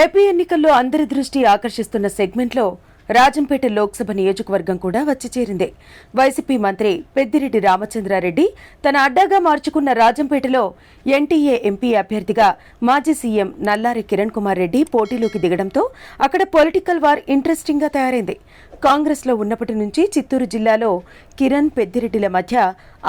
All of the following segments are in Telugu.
ఏపీ ఎన్నికల్లో అందరి దృష్టి ఆకర్షిస్తున్న సెగ్మెంట్లో రాజంపేట లోక్సభ నియోజకవర్గం కూడా వచ్చి చేరింది. వైసీపీ మంత్రి పెద్దిరెడ్డి రామచంద్రారెడ్డి తన అడ్డాగా మార్చుకున్న రాజంపేటలో ఎన్టీఏ ఎంపీ అభ్యర్థిగా మాజీ సీఎం నల్లారి కిరణ్ కుమార్ రెడ్డి పోటీలోకి దిగడంతో అక్కడ పొలిటికల్ వార్ ఇంట్రెస్టింగ్గా తయారైంది. కాంగ్రెస్లో ఉన్నప్పటి నుంచి చిత్తూరు జిల్లాలో కిరణ్ పెద్దిరెడ్డిల మధ్య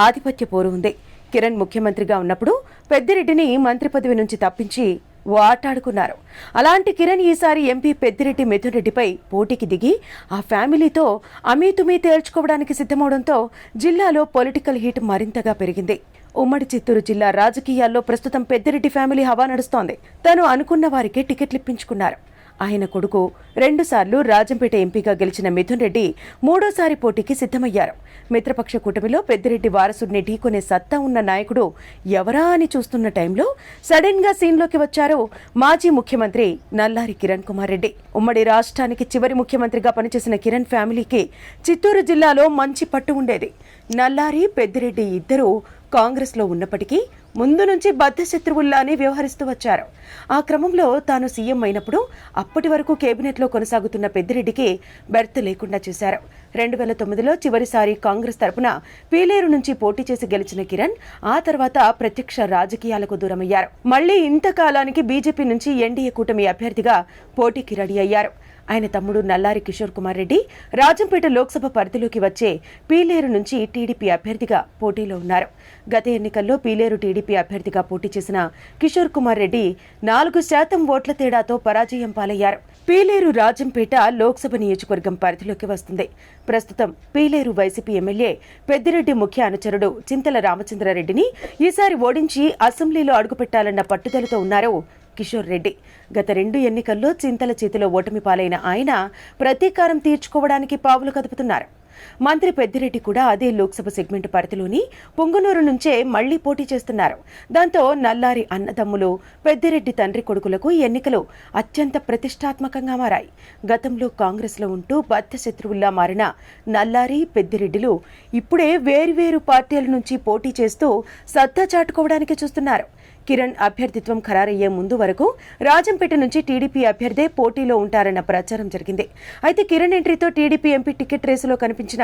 ఆధిపత్య పోరు ఉంది. కిరణ్ ముఖ్యమంత్రిగా ఉన్నప్పుడు పెద్దిరెడ్డిని మంత్రి పదవి నుంచి తప్పించి ఓ ఆటాడుకున్నారు అలాంటి కిరణ్ ఈసారి ఎంపీ పెద్దిరెడ్డి మిథున్ రెడ్డిపై పోటీకి దిగి ఆ ఫ్యామిలీతో అమీతుమీ తేల్చుకోవడానికి సిద్ధమవడంతో జిల్లాలో పొలిటికల్ హీట్ మరింతగా పెరిగింది. ఉమ్మడి చిత్తూరు జిల్లా రాజకీయాల్లో ప్రస్తుతం పెద్దిరెడ్డి ఫ్యామిలీ హవా నడుస్తోంది. తను అనుకున్న వారికి టికెట్లు ఇప్పించుకున్నారు. ఆయన కొడుకు రెండుసార్లు రాజంపేట ఎంపీగా గెలిచిన మిథున్ రెడ్డి మూడోసారి పోటీకి సిద్ధమయ్యారు. మిత్రపక్ష కూటమిలో పెద్దిరెడ్డి వారసుడిని ఢీకొనే సత్తా ఉన్న నాయకుడు ఎవరా అని చూస్తున్న టైంలో సడన్గా సీన్లోకి వచ్చారు మాజీ ముఖ్యమంత్రి నల్లారి కిరణ్ కుమార్ రెడ్డి. ఉమ్మడి రాష్ట్రానికి చివరి ముఖ్యమంత్రిగా పనిచేసిన కిరణ్ ఫ్యామిలీకి చిత్తూరు జిల్లాలో మంచి పట్టు ఉండేది. నల్లారి పెద్దిరెడ్డి ఇద్దరూ కాంగ్రెస్లో ఉన్నప్పటికీ ముందు నుంచి బద్ధశత్రువుల్లానే వ్యవహరిస్తూ వచ్చారు. ఆ క్రమంలో తాను సీఎం అయినప్పుడు అప్పటి వరకు కేబినెట్లో కొనసాగుతున్న పెద్దిరెడ్డికి బెర్త్ లేకుండా చేశారు. రెండు వేల తొమ్మిదిలో చివరిసారి కాంగ్రెస్ తరపున పీలేరు నుంచి పోటీ చేసి గెలిచిన కిరణ్ ఆ తర్వాత ప్రత్యక్ష రాజకీయాలకు దూరమయ్యారు. మళ్ళీ ఇంతకాలానికి బీజేపీ నుంచి ఎన్డీఏ కూటమి అభ్యర్థిగా పోటీకి రెడీ అయ్యారు. ఆయన తమ్ముడు నల్లారి కిషోర్ కుమార్ రెడ్డి రాజంపేట లోక్సభ పరిధిలోకి వచ్చే పీలేరు నుంచి టీడీపీ అభ్యర్థిగా పోటీలో ఉన్నారు. గత ఎన్నికల్లో పీలేరు టీడీపీ అభ్యర్థిగా పోటీ చేసిన కిషోర్ కుమార్ రెడ్డి నాలుగు శాతం ఓట్ల తేడాతో పరాజయం పాలయ్యారు. పీలేరు రాజంపేట లోక్సభ నియోజకవర్గం పరిధిలోకి వస్తుంది. ప్రస్తుతం పీలేరు వైసీపీ ఎమ్మెల్యే పెద్దిరెడ్డి ముఖ్య అనుచరుడు చింతల రామచంద్రారెడ్డిని ఈసారి ఓడించి అసెంబ్లీలో అడుగుపెట్టాలన్న పట్టుదలతో ఉన్నారు కిషోర్ రెడ్డి. గత రెండు ఎన్నికల్లో చింతల చేతిలో ఓటమి పాలైన ఆయన ప్రతీకారం తీర్చుకోవడానికి పావులు కదుపుతున్నారు. మంత్రి పెద్దిరెడ్డి కూడా అదే లోక్సభ సెగ్మెంట్ పరిధిలోని పొంగునూరు నుంచే మళ్ళీ పోటీ చేస్తున్నారు. దాంతో నల్లారి అన్నదమ్ములు పెద్దిరెడ్డి తండ్రి కొడుకులకు ఎన్నికలు అత్యంత ప్రతిష్టాత్మకంగా మారాయి. గతంలో కాంగ్రెస్లో ఉంటూ బద్ధ శత్రువుల్లా మారిన నల్లారి పెద్దిరెడ్డిలు ఇప్పుడే వేర్వేరు పార్టీల నుంచి పోటీ చేస్తూ సత్తా చాటుకోవడానికి చూస్తున్నారు. కిరణ్ అభ్యర్థిత్వం ఖరారయ్యే ముందు వరకు రాజంపేట నుంచి టీడీపీ అభ్యర్థే పోటీలో ఉంటారన్న ప్రచారం జరిగింది. అయితే కిరణ్ ఎంట్రీతో టీడీపీ ఎంపీ టికెట్ రేసులో కనిపించిన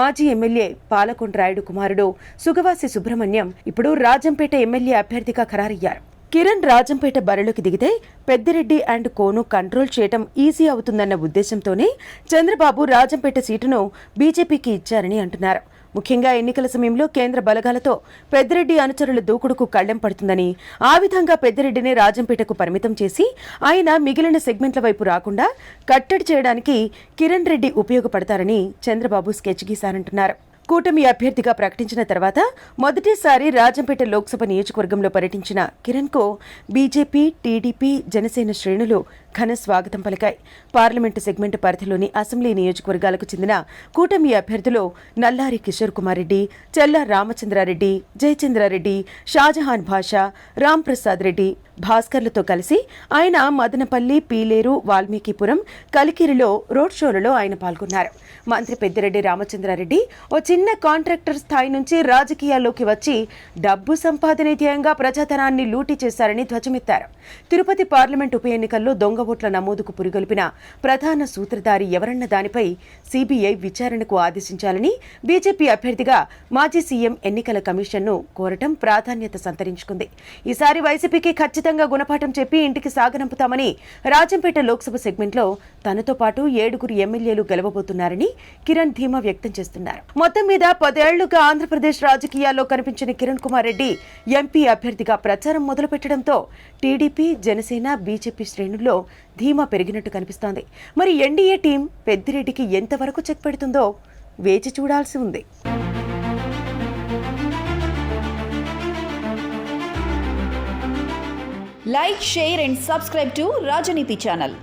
మాజీ ఎమ్మెల్యే పాలకొండ రాయుడు కుమారుడు సుగవాసి సుబ్రహ్మణ్యం ఇప్పుడు రాజంపేట ఎమ్మెల్యే అభ్యర్థిగా ఖరారయ్యారు. కిరణ్ రాజంపేట బరిలోకి దిగితే పెద్దిరెడ్డి అండ్ కోను కంట్రోల్ చేయటం ఈజీ అవుతుందన్న ఉద్దేశంతోనే చంద్రబాబు రాజంపేట సీటును బీజేపీకి ఇచ్చారని అంటున్నారు. ముఖ్యంగా ఎన్నికల సమయంలో కేంద్ర బలగాలతో పెద్దిరెడ్డి అనుచరుల దూకుడుకు కళ్ళెం పడుతుందని ఆ విధంగా పెద్దిరెడ్డిని రాజంపేటకు పరిమితం చేసి ఆయన మిగిలిన సెగ్మెంట్ల వైపు రాకుండా కట్టడి చేయడానికి కిరణ్ రెడ్డి ఉపయోగపడతారని చంద్రబాబు స్కెచ్ గీశారంటున్నారు. కూటమి అభ్యర్థిగా ప్రకటించిన తర్వాత మొదటిసారి రాజంపేట లోక్సభ నియోజకవర్గంలో పర్యటించిన కిరణ్కు బీజేపీ టీడీపీ జనసేన శ్రేణులు ఘన స్వాగతం పలికాయి. పార్లమెంటు సెగ్మెంట్ పరిధిలోని అసెంబ్లీ నియోజకవర్గాలకు చెందిన కూటమి అభ్యర్థులు నల్లారి కిషోర్ కుమార్ రెడ్డి చెల్లా రామచంద్రారెడ్డి జయచంద్రారెడ్డి షాజహాన్ భాషా రామ్ ప్రసాద్ రెడ్డి భాస్కర్లతో కలిసి ఆయన మదనపల్లి పీలేరు వాల్మీకిపురం కలికిరిలో రోడ్ షోలలో ఆయన పాల్గొన్నారు. మంత్రి పెద్దిరెడ్డి రామచంద్రారెడ్డి ఓ చిన్న కాంట్రాక్టర్ స్థాయి నుంచి రాజకీయాల్లోకి వచ్చి డబ్బు సంపాదనే ధ్యేయంగా ప్రజాధనాన్ని లూటీ చేశారని ధ్వజమెత్తారు. తిరుపతి పార్లమెంట్ ఉప ఎన్నికల్లో దొంగ ఓట్ల నమోదుకు పురిగొల్పిన ప్రధాన సూత్రధారి ఎవరన్న దానిపై సీబీఐ విచారణకు ఆదేశించాలని బీజేపీ అభ్యర్థిగా మాజీ సీఎం ఎన్నికల కమిషన్ను కోరటం ప్రాధాన్యత సంతరించుకుంది. ఈసారి వైసీపీకి ఖచ్చితంగా గుణపాఠం చెప్పి ఇంటికి సాగనంపుతామని రాజంపేట లోక్సభ సెగ్మెంట్లో తనతో పాటు ఏడుగురు ఎమ్మెల్యేలు గెలవబోతున్నారని కిరణ్ ధీమా వ్యక్తం చేస్తున్నారు. మొత్తం మీద పదేళ్ళుగా ఆంధ్రప్రదేశ్ రాజకీయాల్లో కనిపించిన కిరణ్ కుమార్ రెడ్డి ఎంపీ అభ్యర్థిగా ప్రచారం మొదలుపెట్టడంతో టీడీపీ జనసేన బీజేపీ శ్రేణుల్లో ధీమా పెరిగినట్టు కనిపిస్తోంది. మరి ఎన్డీఏ టీం పెద్దిరెడ్డికి ఎంతవరకు చెక్ పెడుతుందో వేచి చూడాల్సి ఉంది. Like share and subscribe to Rajaneeti channel.